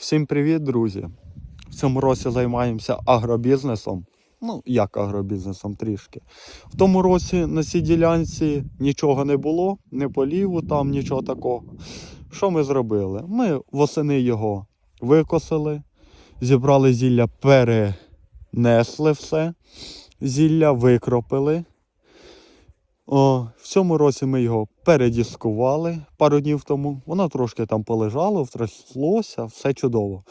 Всім привіт, друзі! В цьому році займаємося агробізнесом. Ну, як агробізнесом трішки. В тому році на цій ділянці нічого не було, не поліву там, нічого такого. Що ми зробили? Ми восени його викосили, зібрали зілля, перенесли все, зілля викропили. О, цьому році ми його передіскували пару днів тому. Воно трошки там полежало, втряслося, все чудово.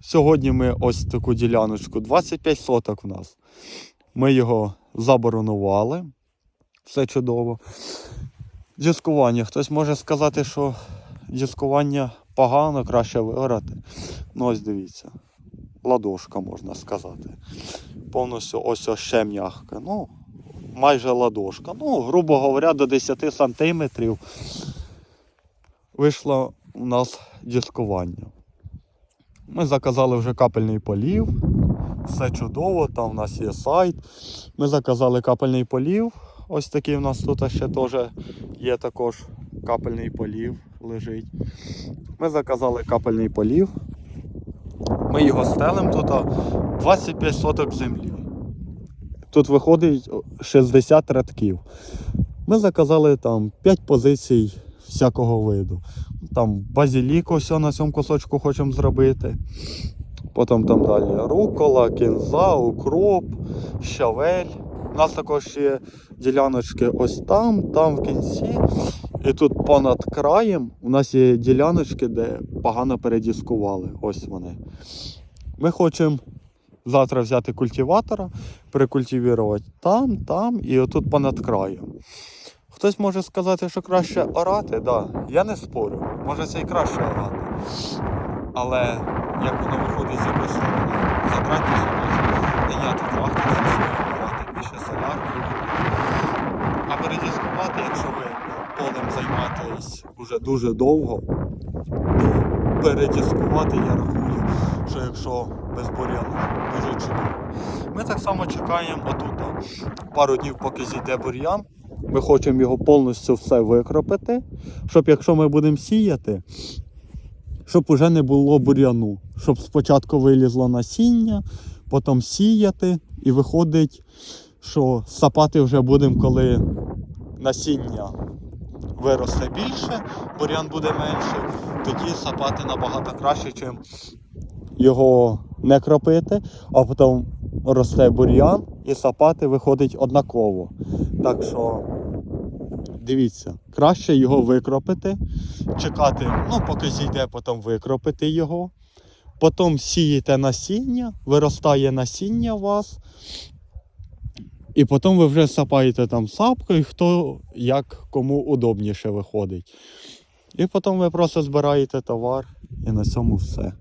Сьогодні ми ось таку діляночку, 25 соток в нас. Ми його заборонували. Все чудово. Діскування. Хтось може сказати, що діскування погано, краще виграти. Ну, ось дивіться. Ладошка, можна сказати. Повністю ось ось ще м'ягка. Ну, майже ладошка. Ну, грубо говоря, до 10 сантиметрів вийшло у нас дискування. Ми заказали вже капельний полів. Все чудово, там у нас є сайт. Ми заказали капельний полів. Ось такий у нас тут ще теж є також капельний полів лежить. Ми заказали капельний полів. Ми його стелимо тут 25 соток землі. Тут виходить 60 рядків. Ми заказали там 5 позицій всякого виду. Там базілік ось на цьому кусочку хочемо зробити. Потім там далі рукола, кінза, укроп, щавель. У нас також є діляночки ось там, там в кінці. І тут понад краєм у нас є діляночки, де погано передіскували. Ось вони. Ми хочемо завтра взяти культиватора, прикультивувати там, там і отут понад краєм. Хтось може сказати, що краще орати, да, я не спорю, може це і краще орати. Але як воно виходить з якоїсь сторони, затратніше може наняти трактор, орати більше солярки. А передіскувати, якщо ви полем займаєтесь уже дуже довго, то передіскувати я рахую, що якщо без бур'яну, дуже чудово. Ми так само чекаємо отут. Пару днів, поки зійде бур'ян. Ми хочемо його повністю все викропити, щоб якщо ми будемо сіяти, щоб уже не було бур'яну. Щоб спочатку вилізло насіння, потім сіяти, і виходить, що сапати вже будемо, коли насіння виросте більше, бур'ян буде менше, тоді сапати набагато краще, чим його не кропити, а потім росте бур'ян і сапати виходить однаково. Так що дивіться, краще його викропити, чекати, ну, поки зійде, потім викропити його. Потім сієте насіння, виростає насіння у вас. І потім ви вже сапаєте там сапкою, хто як кому удобніше виходить. І потім ви просто збираєте товар і на цьому все.